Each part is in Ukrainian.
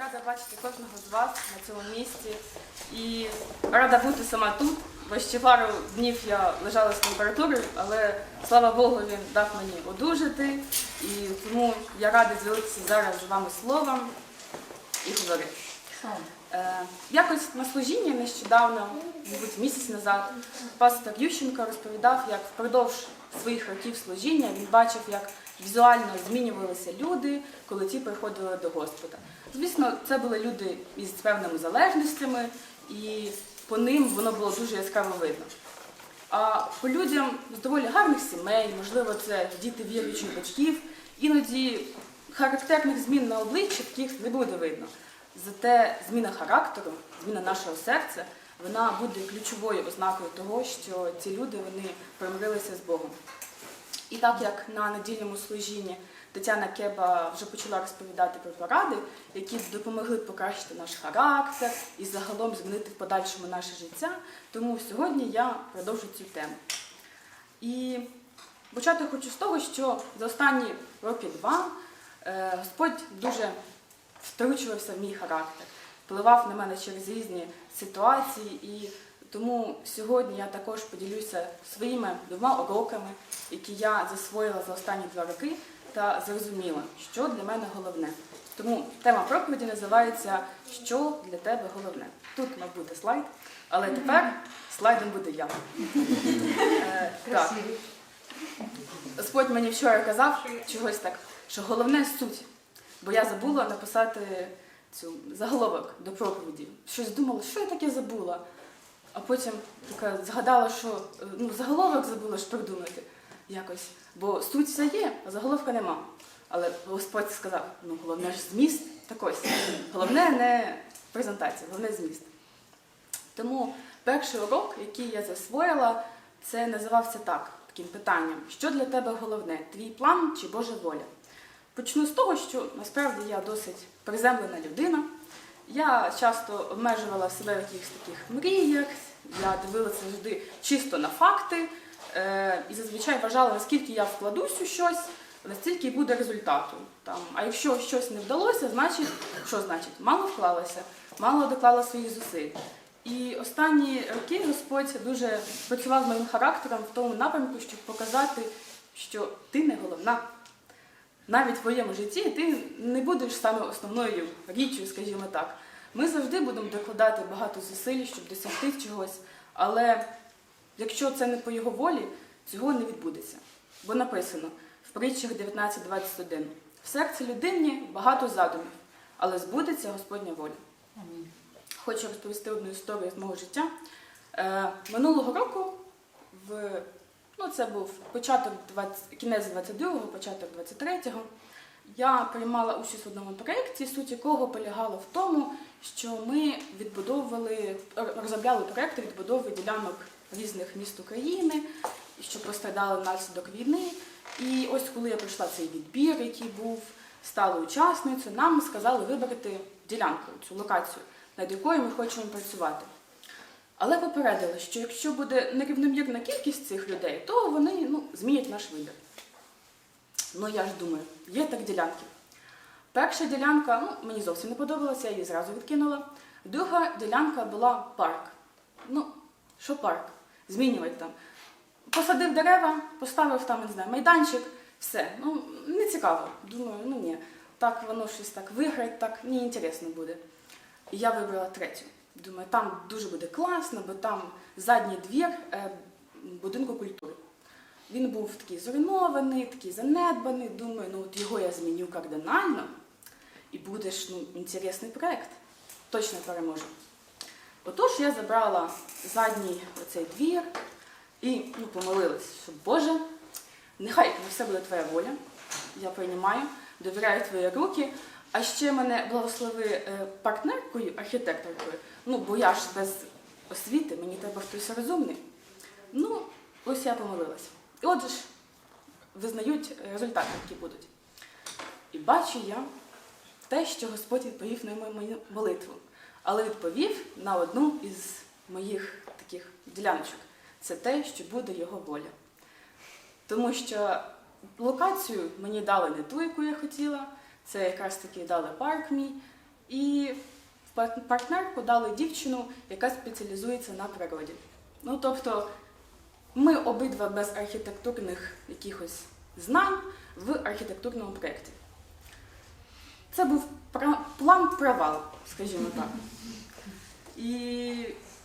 Рада бачити кожного з вас на цьому місці. І рада бути сама тут, бо ще пару днів я лежала з температурою, але слава Богу, він дав мені одужати. І тому я рада ділитися зараз з вами словом і говорити. Е, якось на служінні нещодавно, мабуть, місяць назад, пастор Ющенко розповідав, як впродовж своїх років служіння він бачив, як візуально змінювалися люди, коли ті приходили до Господа. Звісно, це були люди із певними залежностями, і по ним воно було дуже яскраво видно. А по людям з доволі гарних сімей, можливо, це діти віруючих батьків, іноді характерних змін на обличчі таких не буде видно. Зате зміна характеру, зміна нашого серця, вона буде ключовою ознакою того, що ці люди вони примирилися з Богом. І так як на недільному служінні Тетяна Кеба вже почала розповідати про поради, які допомогли покращити наш характер і загалом змінити в подальшому наше життя, тому сьогодні я продовжу цю тему. І почати хочу з того, що за останні роки два е, Господь дуже втручувався в мій характер, впливав на мене через різні ситуації, і тому сьогодні я також поділюся своїми двома уроками, які я засвоїла за останні два роки та зрозуміла, що для мене головне. Тому тема проповіді називається Що для тебе головне. Тут, мабуть, буде слайд, але тепер слайдом буде я. Е. Господь мені вчора казав чогось так, що головне суть. Бо я забула написати цю заголовок до проповіді. Щось думала, що я таке забула. А потім така згадала, що е, ну, заголовок забула ж придумати якось. Бо суть вся є, а заголовка нема. Але Господь сказав: ну головне ж зміст так ось. Головне не презентація, головне зміст. Тому перший урок, який я засвоїла, це називався так, таким питанням: що для тебе головне? Твій план чи Божа воля? Почну з того, що насправді я досить приземлена людина. Я часто обмежувала себе в якихось таких мріях, я дивилася завжди чисто на факти і зазвичай вважала, наскільки я вкладусь у щось, настільки буде результату. Там, а якщо щось не вдалося, значить, що значить? Мало вклалася, мало доклала своїх зусиль. І останні роки Господь дуже працював моїм характером в тому напрямку, щоб показати, що ти не головна. Навіть в твоєму житті ти не будеш саме основною річчю, скажімо так. Ми завжди будемо докладати багато зусиль, щоб досягти чогось, але якщо це не по його волі, цього не відбудеться. Бо написано в притчах 19.21 в серці людині багато задумів, але збудеться Господня воля. Хочу розповісти одну історію з мого життя. Е, минулого року, в, ну це був початок 20, кінець 22-го, початок 23-го, я приймала участь в одному проєкті, суть якого полягала в тому, що ми відбудовували, розробляли проєкти відбудови ділянок різних міст України, що пострадали внаслідок війни. І ось коли я пройшла цей відбір, який був, стала учасницею, нам сказали вибрати ділянку, цю локацію, над якою ми хочемо працювати. Але попередили, що якщо буде нерівномірна кількість цих людей, то вони ну, змінять наш вибір. Ну я ж думаю, є так ділянки. Перша ділянка ну, мені зовсім не подобалася, я її зразу відкинула. Друга ділянка була парк. Ну, що парк? Змінювати там. Посадив дерева, поставив там, не знаю, майданчик, все. Ну, не цікаво. Думаю, ну ні, так воно щось так виграє, так не інтересно буде. І я вибрала третю. Думаю, там дуже буде класно, бо там задній двір е, будинку культури. Він був такий зруйнований, такий занедбаний. Думаю, ну от його я зміню кардинально, і буде ну, інтересний проєкт. Точно переможу. Отож я забрала задній оцей двір і ну, помолилась, що Боже, нехай на все буде твоя воля. Я приймаю, довіряю твої руки. А ще мене благослови е, партнеркою, архітекторкою. Ну, бо я ж без освіти, мені треба хтось розумний. Ну, ось я помолилась. І отже ж визнають результати, які будуть. І бачу я те, що Господь відповів на мою молитву, але відповів на одну із моїх таких діляночок. Це те, що буде його воля. Тому що локацію мені дали не ту, яку я хотіла. Це якраз таки дали парк мій. І партнерку дали дівчину, яка спеціалізується на природі. Ну тобто ми обидва без архітектурних якихось знань в архітектурному проєкті. Це був план провал, скажімо так. І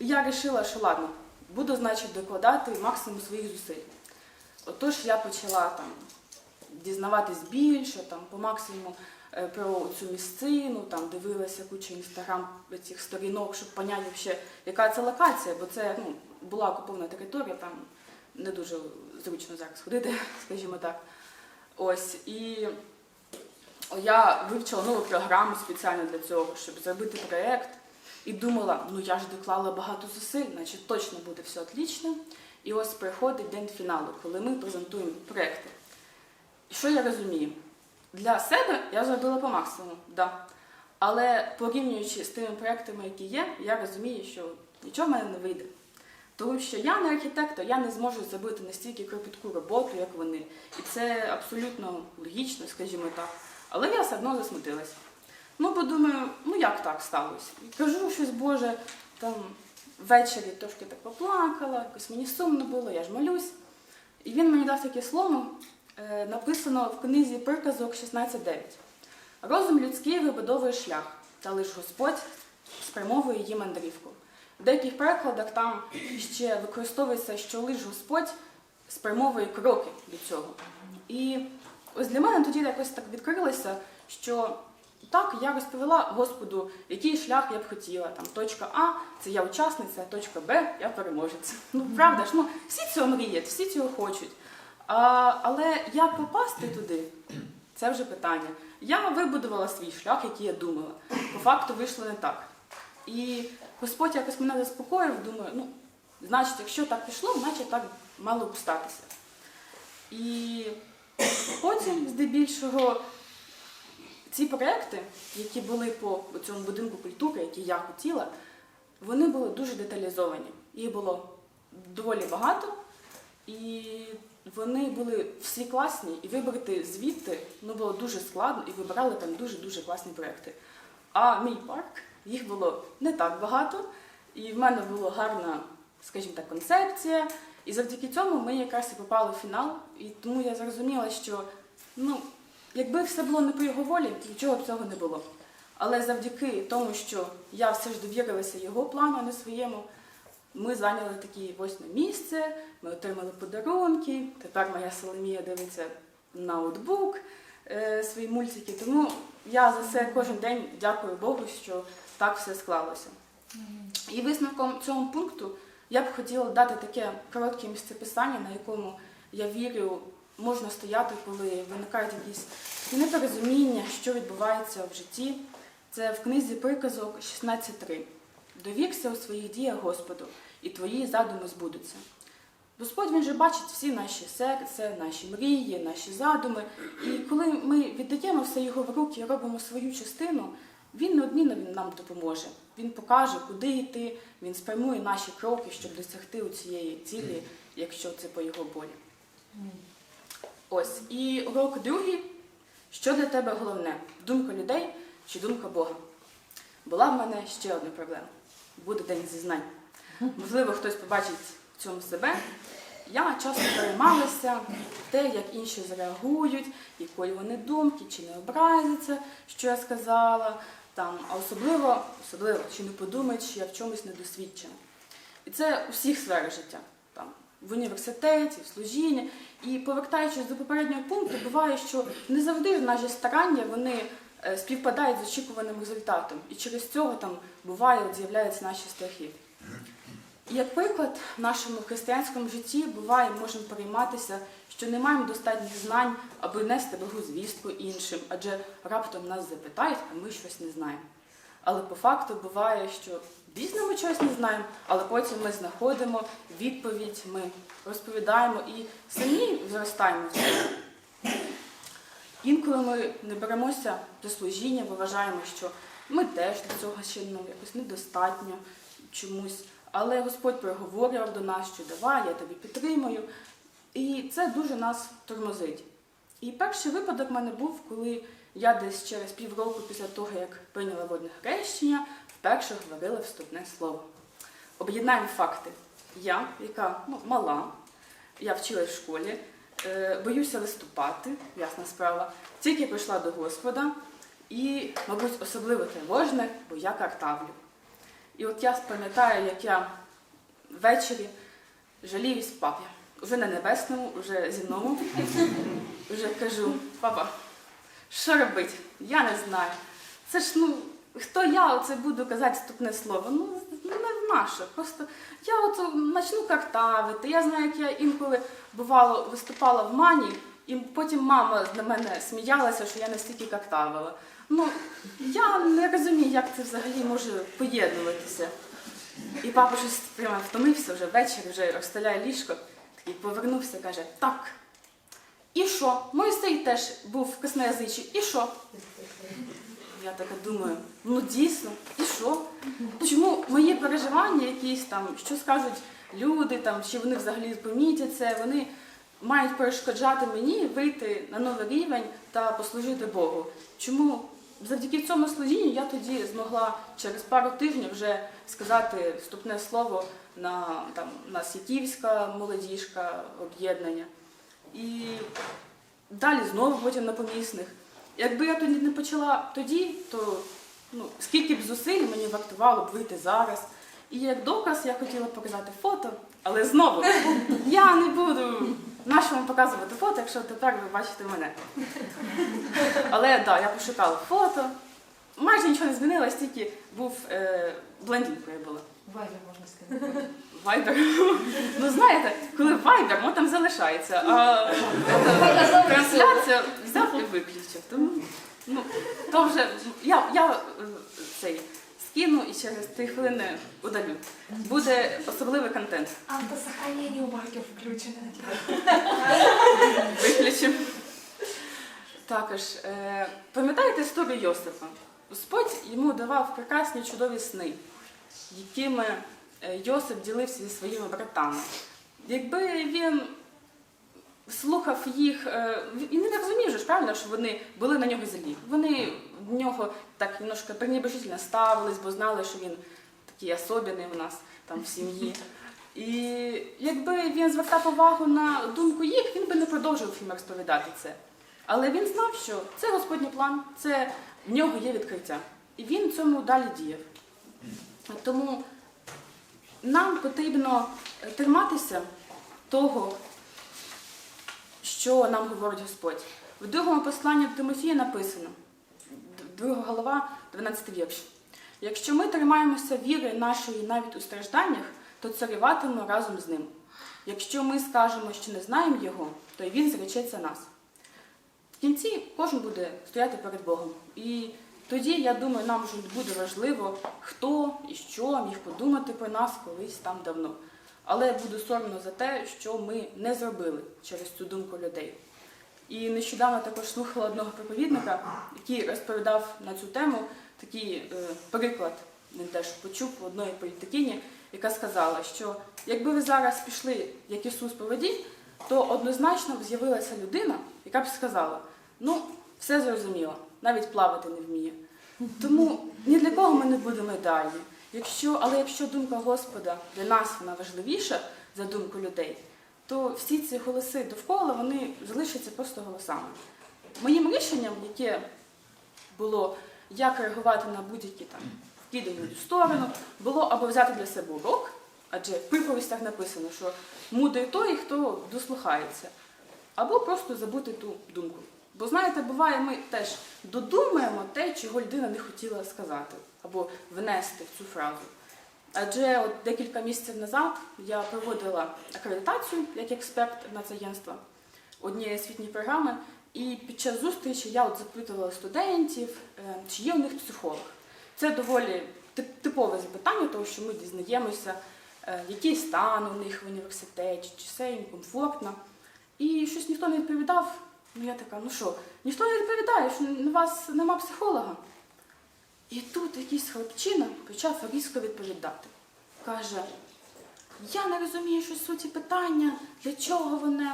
я вирішила, що ладно, буду, значить, докладати максимум своїх зусиль. Отож, я почала там дізнаватись більше, там, по максимуму е, про цю місцину, там, дивилася кучу інстаграм цих сторінок, щоб поняти, вообще, яка це локація, бо це ну, була окупована територія, там не дуже зручно зараз ходити, скажімо так. Ось, і я вивчила нову програму спеціально для цього, щоб зробити проєкт. І думала, ну я ж доклала багато зусиль, значить точно буде все отлично. І ось приходить день фіналу, коли ми презентуємо проєкти. І що я розумію? Для себе я зробила по максимуму, да. але порівнюючи з тими проєктами, які є, я розумію, що нічого в мене не вийде. Тому що я не архітектор, я не зможу зробити настільки кропітку роботу, як вони. І це абсолютно логічно, скажімо так. Але я все одно засмутилася. Ну, подумаю, ну як так сталося? Кажу щось Боже, там ввечері трошки так поплакала, якось мені сумно було, я ж молюсь. І він мені дав таке слово, е, написано в книзі Приказок 16.9. Розум людський вибудовує шлях, та лиш Господь спрямовує її мандрівку. В деяких перекладах там ще використовується, що лиш Господь спрямовує кроки до цього. І ось для мене тоді якось так відкрилося, що так, я розповіла Господу, який шлях я б хотіла. Там точка А це я учасниця, точка Б я переможець. Ну правда ж, ну всі цього мріють, всі цього хочуть. А, але як попасти туди, це вже питання. Я вибудувала свій шлях, який я думала. По факту вийшло не так. І Господь якось мене заспокоїв, думаю, ну, значить, якщо так пішло, значить так мало б статися. І потім, здебільшого, ці проекти, які були по цьому будинку культури, які я хотіла, вони були дуже деталізовані. Їх було доволі багато, і вони були всі класні, і вибрати звідти ну, було дуже складно, і вибирали там дуже-дуже класні проекти. А мій парк, їх було не так багато, і в мене була гарна, скажімо так, концепція. І завдяки цьому ми якраз і попали в фінал. І тому я зрозуміла, що ну, якби все було не по його волі, нічого б цього не було. Але завдяки тому, що я все ж довірилася його плану, а не своєму, ми зайняли таке восьме місце, ми отримали подарунки. Тепер моя Соломія дивиться ноутбук, е, свої мультики. Тому я за це кожен день дякую Богу, що так все склалося. І висновком цього пункту я б хотіла дати таке коротке місцеписання, на якому я вірю, можна стояти, коли виникають якісь непорозуміння, що відбувається в житті. Це в книзі приказок 16.3. Довірся у своїх діях Господу, і твої задуми збудуться. Господь він же бачить всі наші серця, наші мрії, наші задуми. І коли ми віддаємо все його в руки і робимо свою частину, він неодмінно нам допоможе. Він покаже, куди йти, він спрямує наші кроки, щоб досягти у цієї цілі, якщо це по його волі. Ось. І урок другий. Що для тебе головне? Думка людей чи думка Бога? Була в мене ще одна проблема. Буде день зізнань. Можливо, хтось побачить в цьому себе. Я часто переймалася те, як інші зреагують, якої вони думки, чи не образяться, що я сказала, там, а особливо, особливо, чи не подумають, що я в чомусь недосвідчена. І це у всіх сферах життя. Там, в університеті, в служінні. І повертаючись до попереднього пункту, буває, що не завжди наші старання вони е, співпадають з очікуваним результатом. І через цього там буває, з'являються наші страхи. Як приклад, в нашому християнському житті буває, можемо перейматися, що не маємо достатніх знань, аби нести благу звістку іншим, адже раптом нас запитають, а ми щось не знаємо. Але по факту буває, що дійсно ми чогось не знаємо, але потім ми знаходимо відповідь, ми розповідаємо і самі зростаємо. Інколи ми не беремося до служіння, бо вважаємо, що ми теж до цього ще ну, якось недостатньо чомусь. Але Господь проговорював до нас, що давай, я тебе підтримую. І це дуже нас тормозить. І перший випадок в мене був, коли Я десь через півроку після того, як прийняла водне хрещення, вперше говорила вступне слово. Об'єднаємо факти. Я, яка ну, мала, я вчилась в школі, е, боюся виступати, ясна справа, тільки прийшла до Господа і, мабуть, особливо тривожне, бо я картавлю. І от я пам'ятаю, як я ввечері жаліюсь папі. Уже на небесному, уже земному. Вже кажу, папа, що робити? Я не знаю. Це ж ну, хто я оце буду казати вступне слово? Ну, не в наше. Просто я от почну картавити. Я знаю, як я інколи бувало виступала в мані, і потім мама на мене сміялася, що я настільки картавила. Ну, я не розумію, як це взагалі може поєднуватися. І папа щось прямо втомився вже ввечері, вже розстеляє ліжко, такий повернувся, каже, так. І що? Мойсей теж був косноязичий. І що? Я така думаю, ну дійсно, і що? Чому мої переживання якісь там, що скажуть люди, там, чи вони взагалі помітять це, вони мають перешкоджати мені вийти на новий рівень та послужити Богу. Чому завдяки цьому служінню я тоді змогла через пару тижнів вже сказати вступне слово на там, на Сіківська молодіжка об'єднання. І далі знову потім на помісних. Якби я тоді не почала тоді, то ну, скільки б зусиль мені вартувало б вийти зараз. І як доказ я хотіла показати фото, але знову я не буду нашому показувати фото, якщо тепер ви бачите мене. Але так, да, я пошукала фото. Майже нічого не змінилось, тільки був е, блондинкою була. Вайбер, можна сказати. Вайбер. Ну знаєте, коли вайбер, ну там залишається. А трансляція взяв і виключив. Тому ну, то вже я, я е, цей скину і через три хвилини удалю. Буде особливий контент. Автосохранение у маркер включено. Виключив. Також е, пам'ятаєте історію Йосифа? Господь йому давав прекрасні чудові сни, якими е, Йосип ділився зі своїми братами. Якби він слухав їх, е, і не розумів же правильно, що вони були на нього злі. Вони в нього так немножко пренебрежительно ставились, бо знали, що він такий особливий у нас там в сім'ї. І якби він звертав увагу на думку їх, він би не продовжував їм розповідати це. Але він знав, що це Господній план, це в нього є відкриття. І він цьому далі діяв. Тому нам потрібно триматися того, що нам говорить Господь. В другому посланні до Тимофія написано, друга голова, 12 вірш. Якщо ми тримаємося віри нашої навіть у стражданнях, то царюватимемо разом з ним. Якщо ми скажемо, що не знаємо його, то й він зречеться нас. В кінці кожен буде стояти перед Богом. І тоді, я думаю, нам вже буде важливо, хто і що міг подумати про нас колись там давно. Але буду соромно за те, що ми не зробили через цю думку людей. І нещодавно також слухала одного проповідника, який розповідав на цю тему такий е, приклад. Він теж почув у одної політикині, яка сказала, що якби ви зараз пішли, як Ісус по воді, то однозначно б з'явилася людина, яка б сказала: ну, все зрозуміло, навіть плавати не вміє. Тому ні для кого ми не будемо ідеальні. Якщо, але якщо думка Господа для нас вона важливіша за думку людей, то всі ці голоси довкола вони залишаться просто голосами. Моїм рішенням, яке було як реагувати на будь-які там вкидані в сторону, було або взяти для себе урок, адже в приповістях написано, що мудрий той, хто дослухається, або просто забути ту думку. Бо знаєте, буває, ми теж додумаємо те, чого людина не хотіла сказати, або внести в цю фразу. Адже от декілька місяців назад я проводила акредитацію як експерт нацагентства однієї освітньої програми, і під час зустрічі я от запитувала студентів, е, чи є у них психолог. Це доволі типове запитання, тому що ми дізнаємося, е, який стан у них в університеті, чи все їм комфортно. І щось ніхто не відповідав. Ну я така, ну що, ніхто не відповідає, що у вас нема психолога. І тут якийсь хлопчина почав різко відповідати. Каже, я не розумію, що суті питання, для чого вони.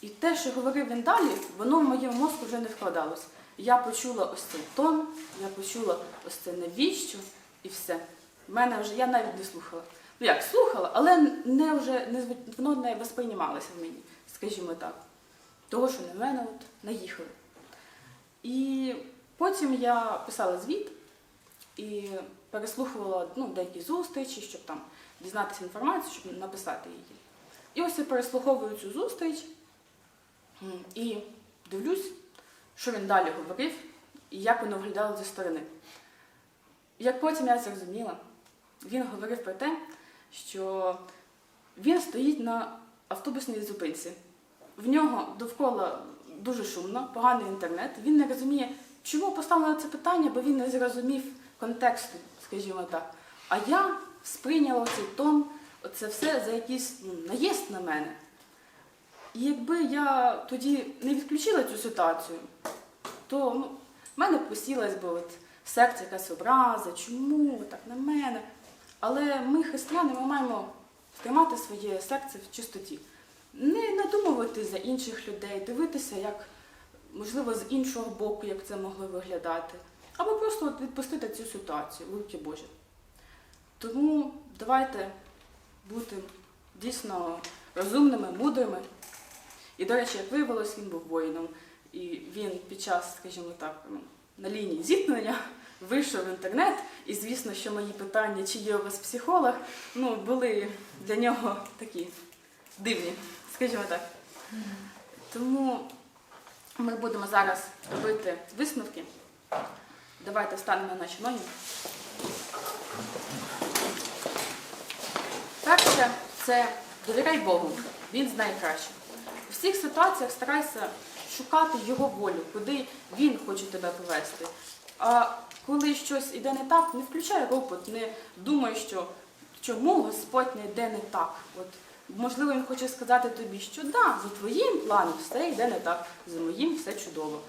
І те, що говорив він далі, воно в моєму мозку вже не вкладалось. я почула ось цей тон, я почула ось це навіщо і все. Мене вже я навіть не слухала. Ну як слухала, але не вже не воно не восприймалося в мені, скажімо так. Того, що на мене от наїхали. І потім я писала звіт і переслухувала ну, деякі зустрічі, щоб там дізнатися інформацію, щоб написати її. І ось я переслуховую цю зустріч і дивлюсь, що він далі говорив і як воно виглядало зі сторони. Як потім я зрозуміла, він говорив про те, що він стоїть на автобусній зупинці. В нього довкола дуже шумно, поганий інтернет. Він не розуміє, чому поставлено це питання, бо він не зрозумів контексту, скажімо так. А я сприйняла цей тон, це все за якийсь ну, наїзд на мене. І якби я тоді не відключила цю ситуацію, то ну, в мене посілась би от в якась образа, чому так на мене. Але ми, християни, ми маємо тримати своє серце в чистоті. Не надумувати за інших людей, дивитися, як, можливо, з іншого боку, як це могло виглядати. Або просто от відпустити цю ситуацію, в руки Божі. Тому давайте бути дійсно розумними, мудрими. І, до речі, як виявилось, він був воїном. І він під час, скажімо так, ну, на лінії зіткнення вийшов в інтернет, і звісно, що мої питання, чи є у вас психолог, ну, були для нього такі дивні, скажімо так. Тому ми будемо зараз робити висновки. Давайте станемо на наші ноги. Перше це довіряй Богу, він знає краще. У всіх ситуаціях старайся шукати його волю, куди він хоче тебе повести. А коли щось іде не так, не включай ропот, не думай, що чому Господь не йде не так. От, можливо, він хоче сказати тобі, що да, за твоїм планом все йде не так, за моїм все чудово.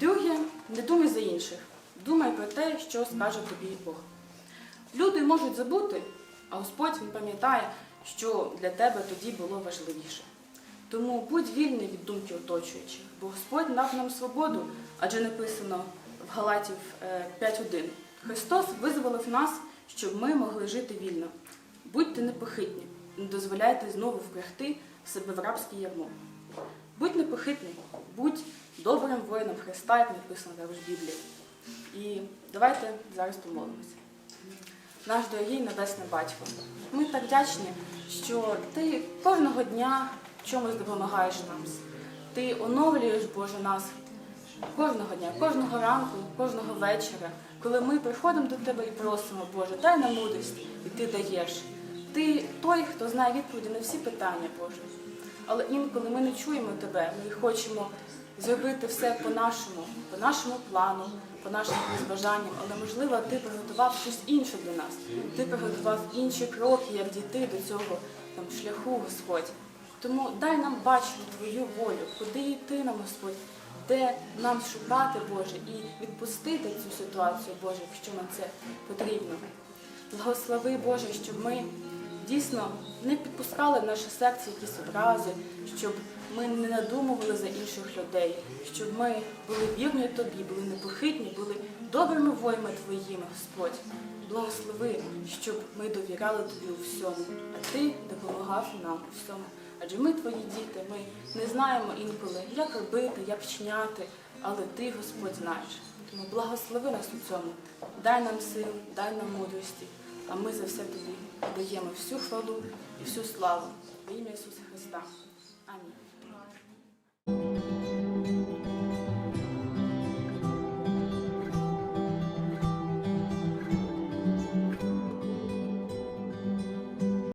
Друге, не думай за інших. Думай про те, що скаже тобі Бог. Люди можуть забути, а Господь він пам'ятає, що для тебе тоді було важливіше. Тому будь вільний від думки оточуючих, бо Господь дав нам свободу, адже написано в Галатів е, 5.1. Христос визволив нас, щоб ми могли жити вільно. Будьте непохитні, не дозволяйте знову впрягти себе в рабське ярмо. Будь непохитний, будь добрим воїном Христа, як написано також в Біблії. І давайте зараз помолимося. Наш дорогий Небесний Батько, ми так вдячні, що ти кожного дня чомусь допомагаєш нам. Ти оновлюєш, Боже, нас кожного дня, кожного ранку, кожного вечора, коли ми приходимо до Тебе і просимо, Боже, дай нам мудрість, і Ти даєш. Ти той, хто знає відповіді на всі питання, Боже. Але інколи ми не чуємо Тебе, ми хочемо зробити все по-нашому, по нашому плану, по нашим бажанням, але можливо ти приготував щось інше для нас. Ти приготував інші кроки, як дійти до цього там, шляху, Господь. Тому дай нам бачити Твою волю, куди йти нам, Господь, де нам шукати, Боже, і відпустити цю ситуацію, Боже, якщо нам це потрібно. Благослови, Боже, щоб ми дійсно не підпускали в наше серце якісь образи, щоб ми не надумували за інших людей, щоб ми були вірні тобі, були непохитні, були добрими воїнами твоїми, Господь. Благослови, щоб ми довіряли тобі у всьому, а ти допомагав нам у всьому. Адже ми твої діти, ми не знаємо інколи, як робити, як вчиняти, але ти, Господь, знаєш. Тому благослови нас у цьому. Дай нам сил, дай нам мудрості, а ми за все тобі даємо всю хвалу і всю славу. В ім'я Ісуса Христа.